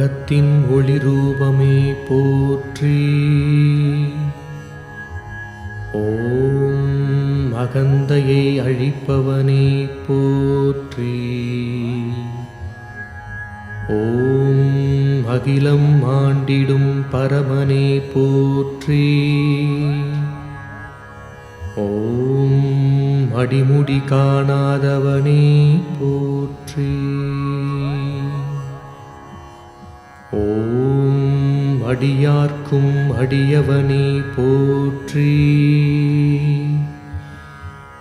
அகத்தின் ஒளிரூபமே போற்றி. ஓம் அகந்தையை அழிப்பவனே போற்றி. ஓம் அகிலம் ஆண்டிடும் பரமனே போற்றி. ஓம் அடிமுடி காணாதவனே போற்றி. அடியார்க்கும் அடியவனே போற்றி.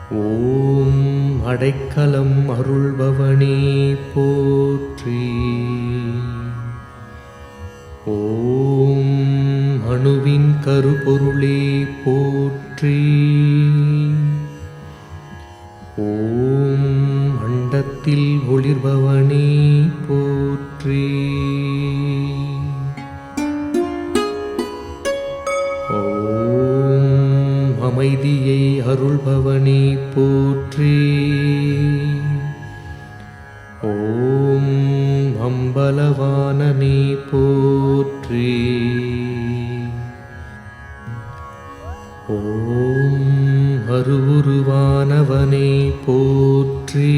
ஓம் அடைக்கலம் அருள்பவனே போற்றி. ஓம் அணுவின் கருபொருளே போற்றி. ஓம் அண்டத்தில் ஒளிர்பவனே ஓம் அருவுருவானவனே போற்றி.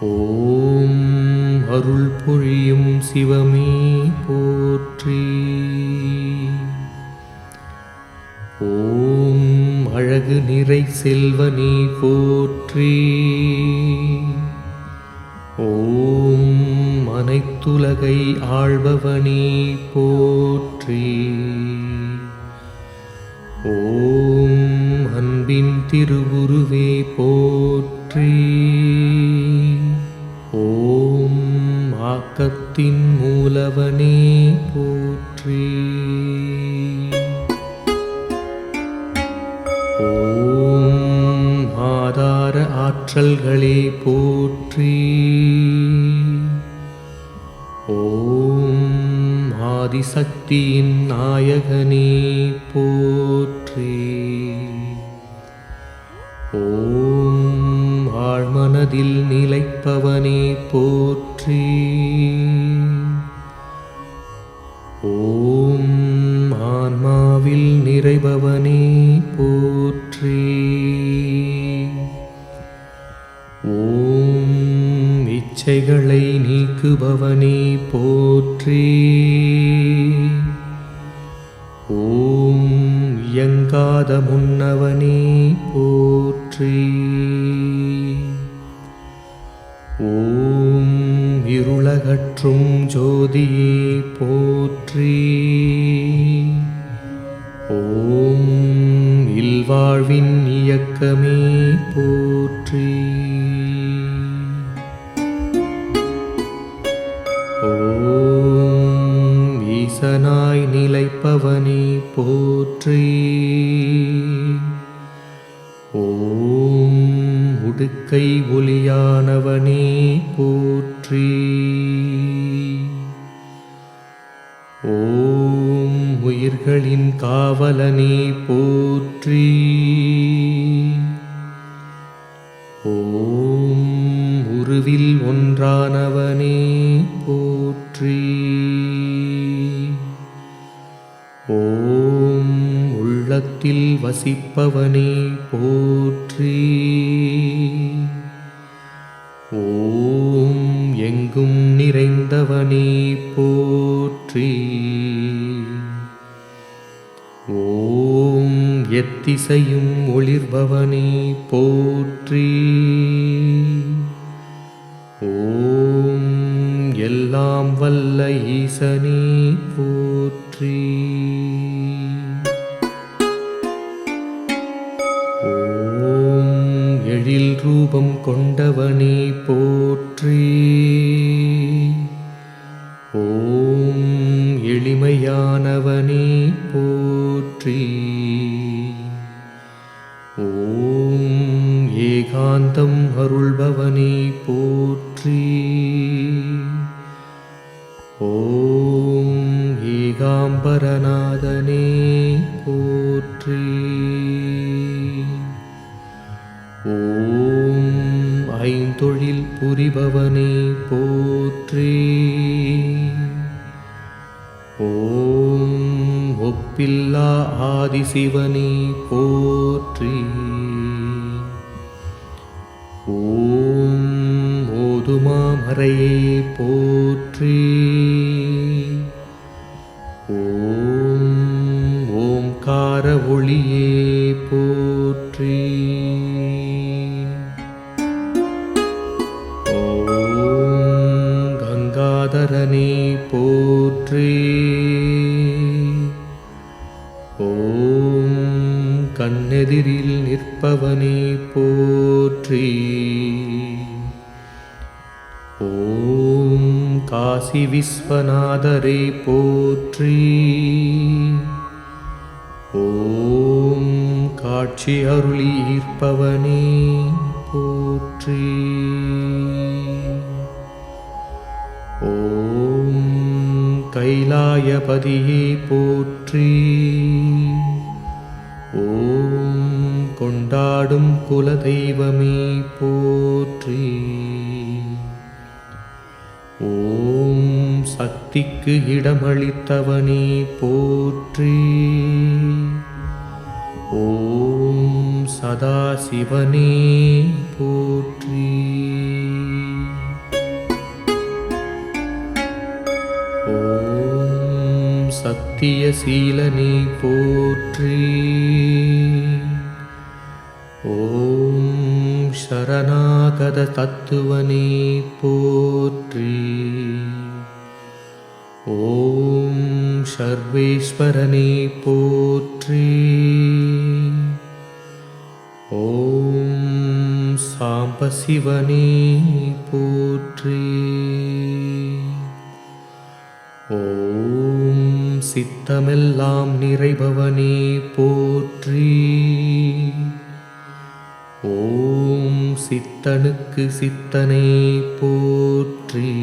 ஓம் அருள் பொழியும் சிவமே போற்றி. ஓம் அழகு நிறை செல்வனே போற்றி. ஓம் அனைத்துலகை ஆள்பவனே போற்றி. ஓம் அன்பின் திருவுருவே போற்றி. ஓம் ஆக்கத்தின் மூலவனே போற்றி. ஓம் ஆதார ஆற்றல்களே போற்றி. ஆதிசக்தியின் நாயகனே போற்றி. ஓம் ஆழ்மனதில் நிலைப்பவனே போற்றி. இச்சைகளை நீக்குபவனே போற்றி. ஓம் இயங்காத முன்னவனே போற்றி. ஓம் இருளகற்றும் ஜோதியே போற்றி. ஓம் இல்வாழ்வின் இயக்கமே போற்றி. நிலைப்பவனே போற்றி. ஓம் உடுக்கை ஒளியானவனே போற்றி. ஓம் உயிர்களின் காவலனே போற்றி. ஓம் உருவில் ஒன்றானவனே போ வசிப்பவனே போற்றி. ஓம் எங்கும் நிறைந்தவனே போற்றி. ஓம் எத்திசையும் ஒளிர்பவனே போற்றி. ஓம் எல்லாம் வல்ல ஈசனே போ ஆண்டவனே போற்றி. ஓம் எளிமையானவனே போற்றி. ஓம் ஏகாந்தம் அருள்பவனே போற்றி. ஒப்பில்லா ஆதிசிவனே போற்றி. ஓம் ஓதுமாமறையே போற்றி. ஓம் ஓம்கார ஒளியே போற்றி. ஓம் கங்காதரனே போற்றி. ஓம் கண்ணெதிரில் நிற்பவனே போற்றி. ஓம் காசி விஸ்வநாதரே போற்றி. ஓம் காட்சி அருளி ஈர்ப்பவனே போற்றி. கைலாயபதியை போற்றி. ஓம் கொண்டாடும் குலதெய்வமே போற்றி. ஓம் சக்திக்கு இடமளித்தவனே போற்றி. ஓம் சதாசிவனே போற்றி. சத்தியசீலனே போற்றி. ஓம் சரணாகத தத்துவனே போற்றி. ஓம் சர்வேஸ்வரனே போற்றி. ஓம் சாம்பசிவனே போற்றி. ஓம் சித்தமெல்லாம் நிறைபவனே போற்றி. ஓம் சித்தனுக்கு சித்தனே போற்றி.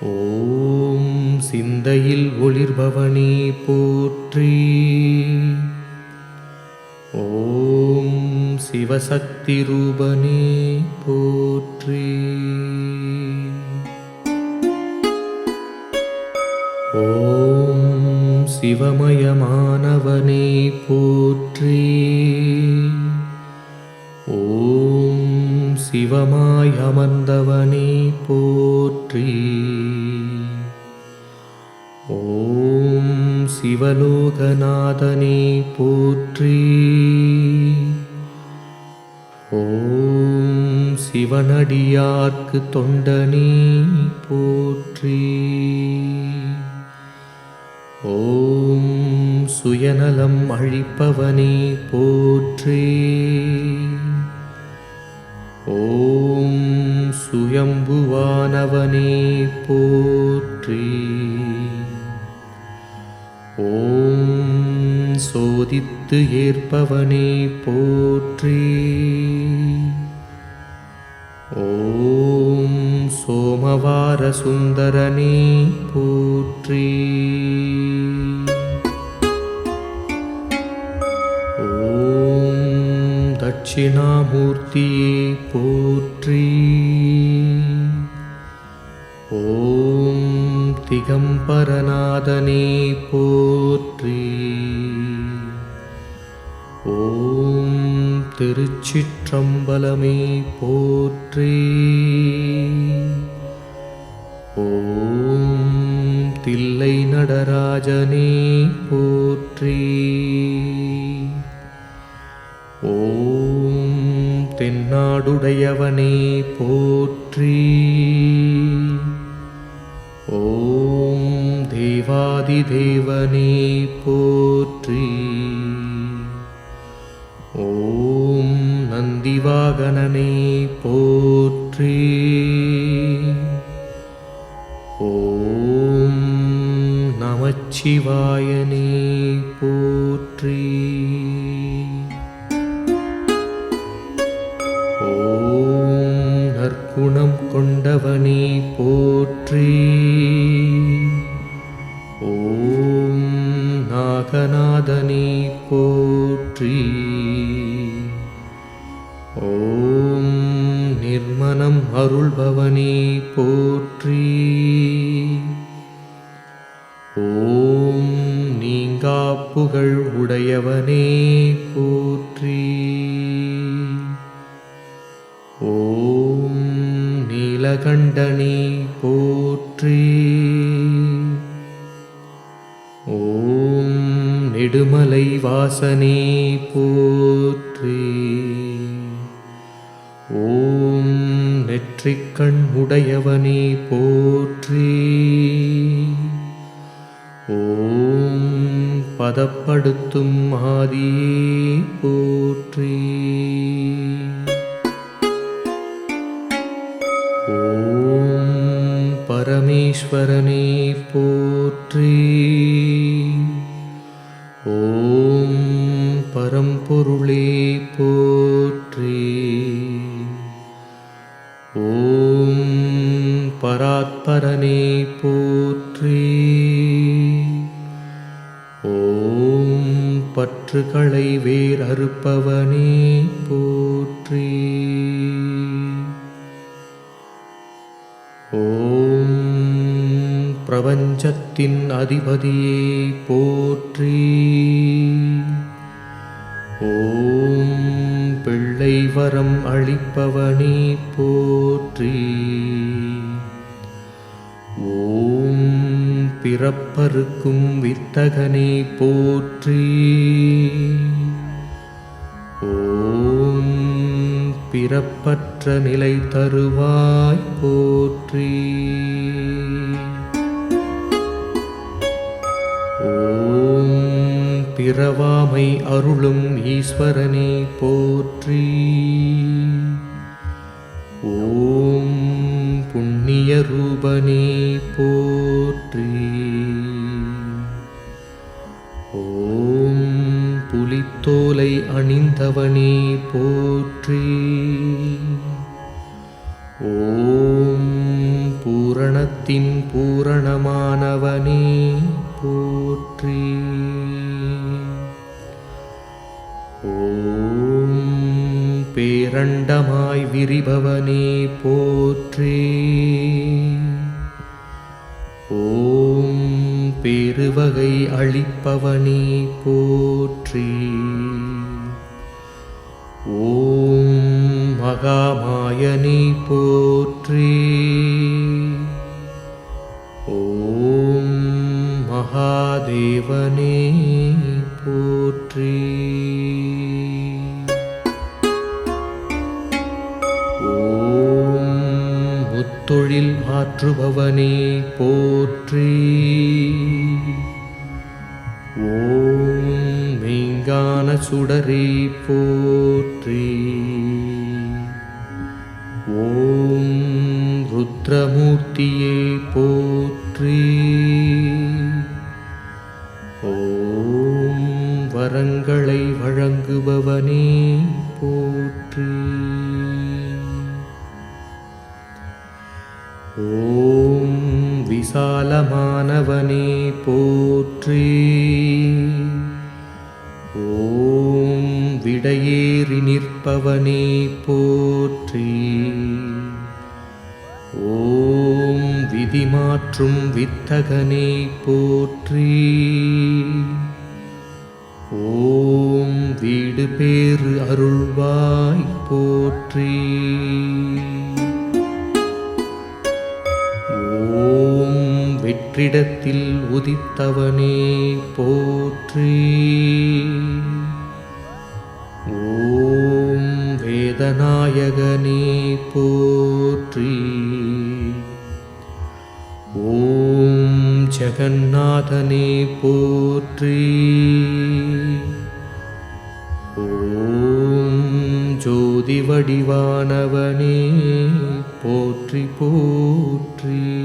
ஓம் சிந்தையில் ஒளிர்பவனே போற்றி. ஓம் சிவசக்தி ரூபனே போற்றி. சிவமயமானவனே போற்றி. ஓம் சிவமாய் அமர்ந்தவனே போற்றி. ஓம் சிவலோகநாதனே போற்றி. ஓம் சிவனடியார்க்கு தொண்டனே போற்றி. ஓம் சுயநலம் அழிப்பவனே போற்றே. ஓம் சுயம்புவானவனே போற்றே. ஓம் சோதித்து ஏற்பவனே போற்றே. ஓம் சோமவார சுந்தரனே போற்றே. தட்சிணாமூர்த்தியே போற்றி. ஓம் திகம்பரநாதனே போற்றி. ஓம் திருச்சிற்றம்பலமே போற்றி. ஓம் தில்லை நடராஜனே போற்றி. தென்னாடுடையவனே போற்றி. ஓம் தேவாதி தேவனே போற்றி. ஓம் நந்திவாகனனே போற்றி. ஓம் நமச்சிவாயனே போற்றி. குணம் கொண்டவனே போற்றி. ஓம் நாகநாதனே போற்றி. ஓம் அருள்பவனே போற்றி. ஓம் நீங்கா புகழ் உடையவனே. நீலகண்டனே போற்றி. ஓம் நெடுமலை வாசனே போற்றி. ஓம் நெற்றிக்கண் உடையவனே போற்றி. ஓம் பதப்படுத்தும் ஆதியே போற்றி. பரமேஸ்வரனே போற்றி. ஓம் பரம்பொருளே போற்றி. ஓம் பராத்பரனே போற்றி. ஓம் பற்றுகளை வேர் அறுப்பவனே போற்றி. ஓம் பிரபஞ்சத்தின் அதிபதியை போற்றி. ஓம் பிள்ளை வரம் அளிப்பவனே போற்றி. ஓம் பிறப்பருக்கும் வித்தகனே போற்றி. ஓம் பிறப்பற்ற நிலை தருவாய் போற்றி. ஓம் பிறவாமை அருளும் ஈஸ்வரனே போற்றி. ஓம் புண்ணிய ரூபனே போற்றி. ஓம் புலித்தோலை அணிந்தவனே போற்றி. ஓம் பூரணத்தின் பூரணமானவனே போற்றி. ஓம் பேரண்டமாய் விரிபவனே போற்றி. ஓம் பெருவகை அளிப்பவனே போற்றி. ஓம் மகாமாயனே போற்றி. மகாதேவனே போற்றி. ஓம் முத்தொழில் ஆற்றுபவனே போற்றி. ஓம் மெய்ஞான சுடரே போற்றி. ஓம் ருத்ரமூர்த்தியே போற்றி. வழங்குபவனே போற்றி. ஓம் விசாலமானவனே போற்றி. ஓம் விடையேறி நிற்பவனே போற்றி. ஓம் விதி மாற்றும் வித்தகனே போற்றி. போற்றி. ஓம் வெற்றிடத்தில் உதித்தவனே போற்றி. ஓம் வேதநாயகனே போற்றி. ஓம் ஜெகநாதனே போற்றி. ஜோதி வடிவானவனே போற்றி போற்றி.